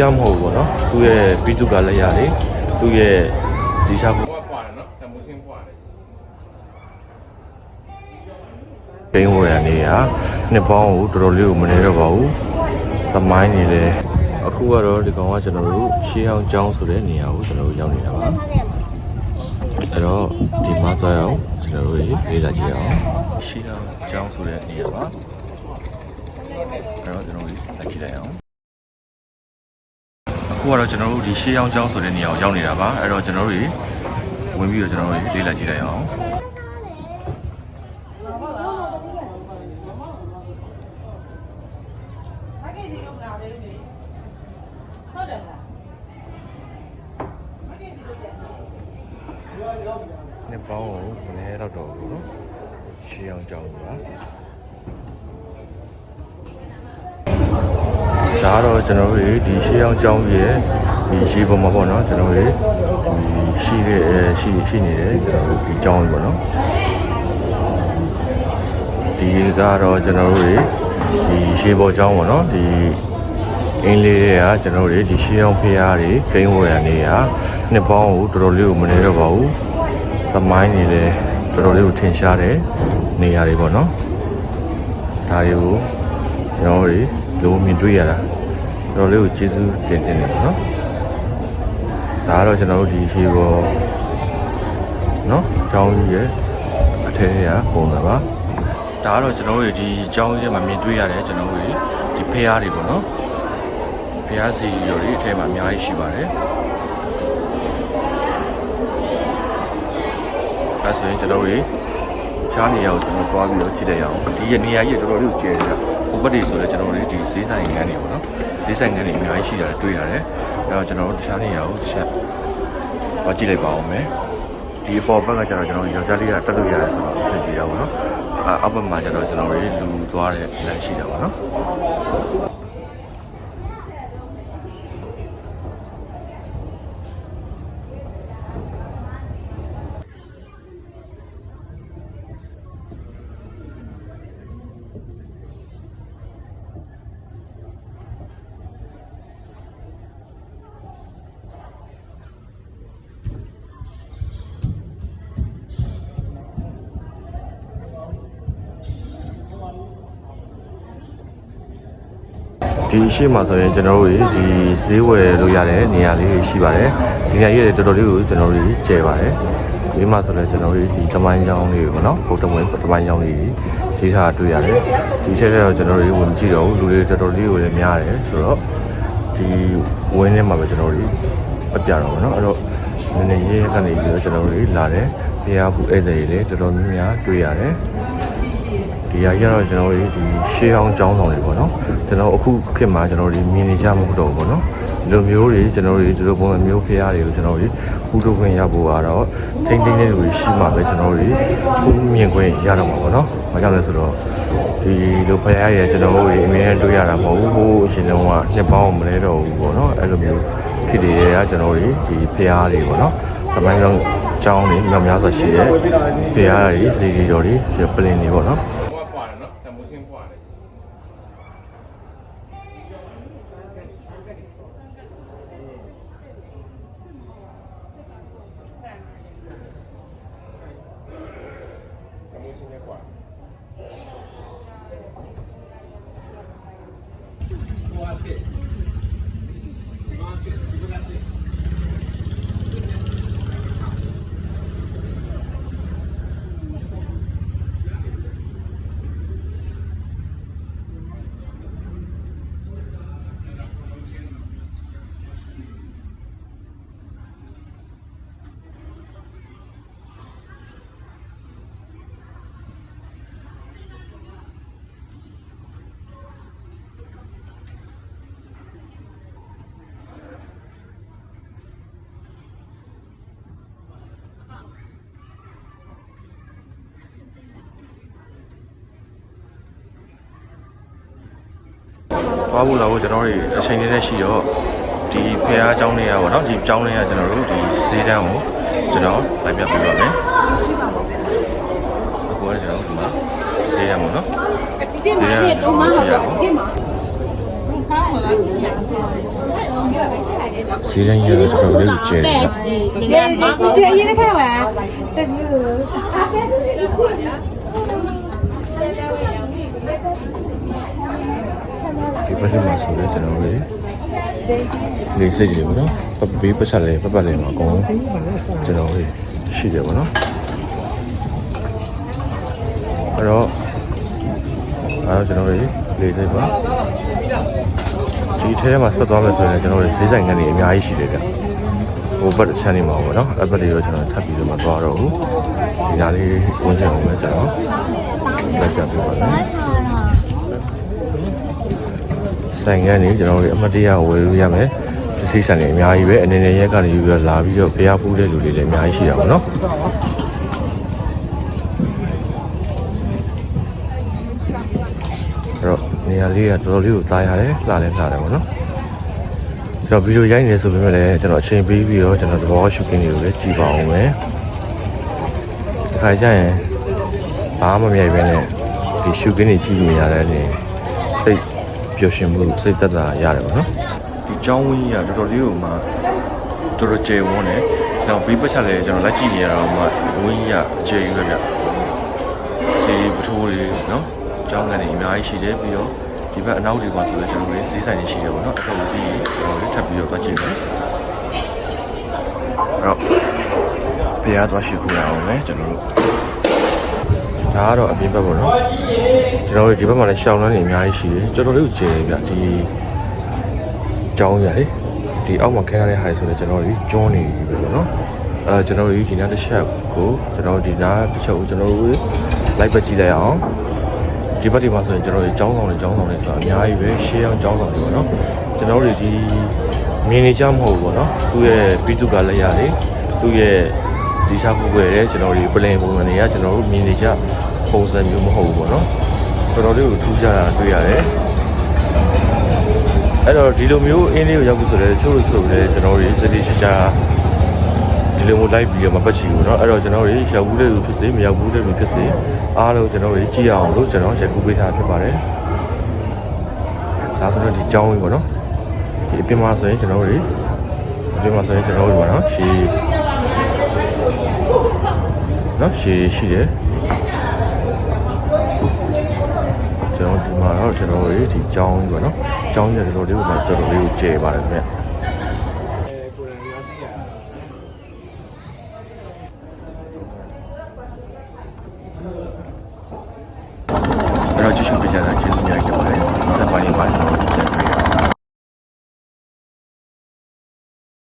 ရမဟုတ်ဘူးပေါ့နော်သူ့ရဲ့ပြီးသူကလည်းရတယ်သူ့ရဲ့ဒီစားဖို့ကွာကွာတယ်နော်တမိုးချင်းကွာတယ်ဂိမ်းဝယ်ရနေရနှစ်ပေါင်းကိုတော်တော်လေးကိုမနေတော့ပါဘူးသမိုင်းနေလေအခုကတော့ဒီကောင်ကကျွန်တော်တို့ရှေးအောင်ကျောင်းဆိုတဲ့နေရာကိုကျွန်တော်တို့ရောက်နေတာပါအဲ့တော့ဒီမှာသွားရအောင်ကျွန်တော်တို့လေ့လာကြည့်အောင်ရှေးအောင်ကျောင်းဆိုတဲ့နေရာပါအဲ့တော့ကျွန်တော်တို့လက်ကြည့်လိုက်အောင်အ ခုကတော့ကျွန်တော်တို့ဒီရှေးအောင်ကျောင်းဆိုတဲ့နေရာကိုရောက်နေတာပါအဲ့တော့ကျွန်တော်တို့ဝင်ပြီးတော့ကျွန်တော်တို့လေ့လာကြည့်လိုက်အောင်နှစ်ပေါင်းကိုမနေတော့တော့ဘူးနော်ရှေးအောင်ကြောင်းပါ ဒါကတော့ကျွန်တော်တို့ဒီရှေးအောင်ကြောင်းရဲ့ဒီရှေးပေါ်မှာပေါ့နော်ကျွန်တော်တို့ဒီရှိတဲ့အဲရှိရှိနေတဲ့ကျွန်တော်တို့ဒီကြောင်းပေါ့နော်ဒီကတော့ကျွန်တော်တို့ဒီရှေးပေါ်ကြောင်းပေါ့နော်ဒီအင်းလေးတွေကကျွန်တော်တို့ဒီရှေးအောင်ဖျားတွေဂိမ်းဝယ်ရနေရနှစ်ပေါင်းကိုတော်တော်လေးကိုမနေတော့ပါဘူးသမိုင်းနေလဲတော်တော်လေးကိုထင်ရှားတဲ့နေရာတွေပေါ့နော်ဒါတွေကိုကျွန်တော်တို့ လိုမြင်တွေ့ရတာတော်တော်လေးကိုကျေးဇူးတင်တင်နေပေါ့နော်ဒါကတော့ကျွန်တော်တို့ဒီရှိပေါ်နော်ကျောင်းကြီးရဲ့အထက်ရပုံစံပါဒါကတော့ကျွန်တော်တို့ဒီကျောင်းကြီးထဲမှာမြင်တွေ့ရတယ်ကျွန်တော်တို့ဒီဖះတွေပေါ့နော်ဖះစီတွေအထက်မှာအများကြီးရှိပါတယ်အဲဆိုရင်ကျွန်တော်တို့ချားနေရာကိုကျွန်တော်သွားပြီးတော့ကြည့်လိုက်ရအောင်ဒီနေရာကြီးတော်တော်လေးကိုကျယ်တယ် ဟိုဘက်တွေဆိုလည်းကျွန်တော်တို့ဒီဈေးဆိုင်ငန်းတွေပေါ့နော်ဈေးဆိုင်ငန်းတွေအများကြီးရှိတာတွေ့ရတယ်အဲတော့ကျွန်တော်တို့တခြားနေရာကိုဆက်သွားကြည့်လိုက်ပါအောင်မယ်ဒီအပေါ်ဘက်ကကျတော့ကျွန်တော်ယောက်ျားလေးကတက်လို့ရတယ်ဆိုတော့အဆင်ပြေတာပေါ့နော်အဲအောက်ဘက်မှာကျတော့ကျွန်တော်တို့လူသွားတဲ့လမ်းရှိတာပေါ့နော် ဒီရှိမှဆိုရင်ကျွန်တော်တို့ဒီဈေးဝယ်လို့ရတဲ့နေရာလေးရှိပါတယ်ဒီနေရာကြီးတော်တော်လေးကိုကျွန်တော်တို့ကျယ်ပါတယ်ဒီမှာဆိုလည်းကျွန်တော်တို့ဒီတမိုင်းချောင်းလေးပေါ့နော်ဘုတ်တမွေတမိုင်းချောင်းလေးကြီးထားတွေ့ရတယ်ဒီထက်တော့ကျွန်တော်တို့ဝင်ကြည့်တော့လူတွေတော်တော်လေးကိုလည်းများတယ်ဆိုတော့ဒီဝင်းထဲမှာပဲကျွန်တော်တို့အပြတော့ပေါ့နော်အဲ့တော့နည်းနည်းရေးကနေပြီးတော့ကျွန်တော်တို့လာတယ်တရားဘူးဧည့်သည်တွေလည်းတော်တော်များများတွေ့ရတယ် ဒီဟာကြီးကတော့ကျွန်တော်တို့ဒီရှေးဟောင်းကျောင်းဆောင်တွေပေါ့နော်ကျွန်တော်အခုခေတ်မှာကျွန်တော်တို့မြင်နေကြမှာမဟုတ်တော့ဘူးပေါ့နော်ဒီလိုမျိုးတွေကျွန်တော်တို့ဒီလိုပုံစံမျိုးဖျားတွေကိုကျွန်တော်တို့ဟူထုတ်ခွင့်ရဖို့ကတော့ထိမ့်သိမ့်တဲ့လူတွေရှိမှပဲကျွန်တော်တို့ဟူမြင်ခွင့်ရတော့မှာပေါ့နော်ဘာကြောင့်လဲဆိုတော့ဒီလိုဖျားရကျွန်တော်တို့အမြင်နဲ့တွေ့ရတာမဟုတ်ဘူးဟိုအရှင်တုန်းကနှစ်ပေါင်းမလဲတော့ဘူးပေါ့နော်အဲ့လိုမျိုးခေတ်တွေကကျွန်တော်တို့ဒီဖျားတွေပေါ့နော်သမိုင်းကြောင်း ကျောင်းတွေမြောက်များစွာရှိတဲ့ဖျားတွေစီစီတော်တွေပလင်တွေပေါ့နော် သွားဖို့လာဖို့ကျွန်တော်တို့အချိန်လေးနဲ့ရှိတော့ဒီဖះအကြောင်းလေးရပါတော့ဒီအကြောင်းလေးကကျွန်တော်တို့ဒီဈေးတန်းကိုကျွန်တော်လိုက်ပြပေးပါမယ်ရှိပါပါအခုကကျွန်တော်ဒီမှာဈေးရမှာနော်ဒီတင်မှာဒီတော့မဟုတ်ဘူးဒီမှာစီရင်ရတဲ့ကောင်လေးကိုကျဲတယ်။ဒီဒီဒီအရင်ကခါဝါတက်ဘူး။အားဆက်ဒီခု ဘက်မှာဆိုတော့ကျွန်တော်တို့လေးစိတ်ကြီးပေါ့နော်ပပီးပတ်ချက်လေးပတ်ပတ်လေးမှာအကုန်လုံးကျွန်တော်တို့ရှိတယ်ပေါ့နော်အဲ့တော့အဲ့တော့ကျွန်တော်တို့လေးစိတ်ပါဒီထဲမှာဆက်သွားမယ်ဆိုရင်ကျွန်တော်တို့ဈေးဆိုင်ကနေအများကြီးရှိတယ်ဗျဟိုဘက်ချမ်းနေမှာပေါ့နော်အဲ့ဘက်လေးတော့ကျွန်တော်ထပ်ပြီးတော့မသွားတော့ဘူးဒီနားလေးဝင်ချင်အောင်ပဲကျွန်တော်လက်ပြပြပါမယ် ဆိုင်ကနေကျွန်တော်တို့အမတ်တရဝယ်လို့ရမယ်ပစ္စည်းဆိုင်တွေအများကြီးပဲအနေနဲ့ရက်ကနေယူပြီးတော့လာပြီးတော့ဖျားဖူးတဲ့လူတွေလည်းအများကြီးရှိတာပေါ့နော်အဲ့တော့နေရာလေးကတော်တော်လေးကိုတားရတယ်လှလည်းလှတယ်ပေါ့နော်ကျွန်တော်ဗီဒီယိုရိုက်နေဆိုပေမဲ့လည်းကျွန်တော်အချိန်ပေးပြီးတော့ကျွန်တော်သဘောရှုခင်းတွေကိုလည်းကြည့်ပါအောင်မယ်ဒီခါကျရင်ဘာမှမမြိုက်ပဲနဲ့ဒီရှုခင်းတွေကြည့်နေရတဲ့အနေစိတ် ပျော်ရွှင်မှုစိတ်သက်သာရတယ်ပေါ့နော်ဒီချောင်းဝင်းကြီးကတော်တော်လေးကိုမှတော်တော်ကျေဝန်းတယ်ကျွန်တော်ဘေးပတ်ချလဲကျွန်တော်လက်ကြည့်နေရတော့မှဝင်းကြီးကအကျေကြီးပဲဗျစေးပထိုးလေးနော်ချောင်းကနေအများကြီးရှိတယ်ပြီးတော့ဒီဘက်အနောက်ဒီဘက်ဆိုတော့ကျွန်တော်လေးဈေးဆိုင်တွေရှိတယ်ပေါ့နော်အခုပြီးတော့ထပ်ပြီးတော့ပတ်ကြည့်မယ်အဲ့တော့ဘုရားသွားရှိခိုးရအောင်လေကျွန်တော်တို့ ဒါကတော့အပြင်ဘက်ပေါ့နော်ကျွန်တော်တို့ဒီဘက်မှာလည်းရှောင်းလန်းနေအများကြီးရှိတယ်ကျွန်တော်တို့ကျေပြဒီကျောင်းရလေဒီအောက်မှာခဲထားတဲ့ဟာတွေဆိုတော့ကျွန်တော်တို့ကျွန်းနေပြီပဲပေါ့နော်အဲကျွန်တော်တို့ဒီနားတစ်ချက်ကိုကျွန်တော်တို့ဒီနားတစ်ချက်ကိုကျွန်တော်တို့လိုက်ပတ်ကြည့်လိုက်အောင်ဒီဘက်ဒီမှာဆိုရင်ကျွန်တော်တို့ကျောင်းဆောင်တွေကျောင်းဆောင်တွေဆိုတာအများကြီးပဲရှေးအောင်ကျောင်းဆောင်တွေပေါ့နော်ကျွန်တော်တို့ဒီမြင်နေကြမဟုတ်ဘူးပေါ့နော်သူ့ရဲ့ပြီးသူကလည်းရတယ်သူ့ရဲ့ ဒီစားဖို့ပဲတဲ့ကျွန်တော်ဒီပလင်ပုံစံတွေကကျွန်တော်တို့မြင်နေကြပုံစံမျိုးမဟုတ်ဘူးပေါ့နော်တော်တော်လေးကိုထူးခြားတာတွေ့ရတယ်အဲ့တော့ဒီလိုမျိုးအင်းလေးကိုရောက်ဖို့ဆိုတော့ချို့လို့ဆိုလည်းကျွန်တော်တို့သတိချာချာဒီလိုမျိုးလိုက်ပြီးတော့မပတ်ချီဘူးเนาะအဲ့တော့ကျွန်တော်တို့ရောက်ဘူးတဲ့လူဖြစ်စေမရောက်ဘူးတဲ့လူဖြစ်စေအားလုံးကျွန်တော်တို့ကြည့်အောင်လို့ကျွန်တော်ရက်ကူပေးထားဖြစ်ပါတယ်ဒါဆိုတော့ဒီကြောင်းကြီးပေါ့နော်ဒီအပြင်မှာဆိုရင်ကျွန်တော်တို့အပြင်မှာဆိုရင်ကျွန်တော်တို့ပေါ့နော်ရှီ နော်ရှည်ရှိတယ်ကျွန်တော်ဒီမှာတော့ကျွန်တော်တို့ဒီကြောင်းကြီးပေါ့နော်ကြောင်းကြီးတော်တော်လေးကိုမှတော်တော်လေးကိုကျဲပါတယ်ခင်ဗျအဲ့တော့ကြည့်ရှုပေးကြတာ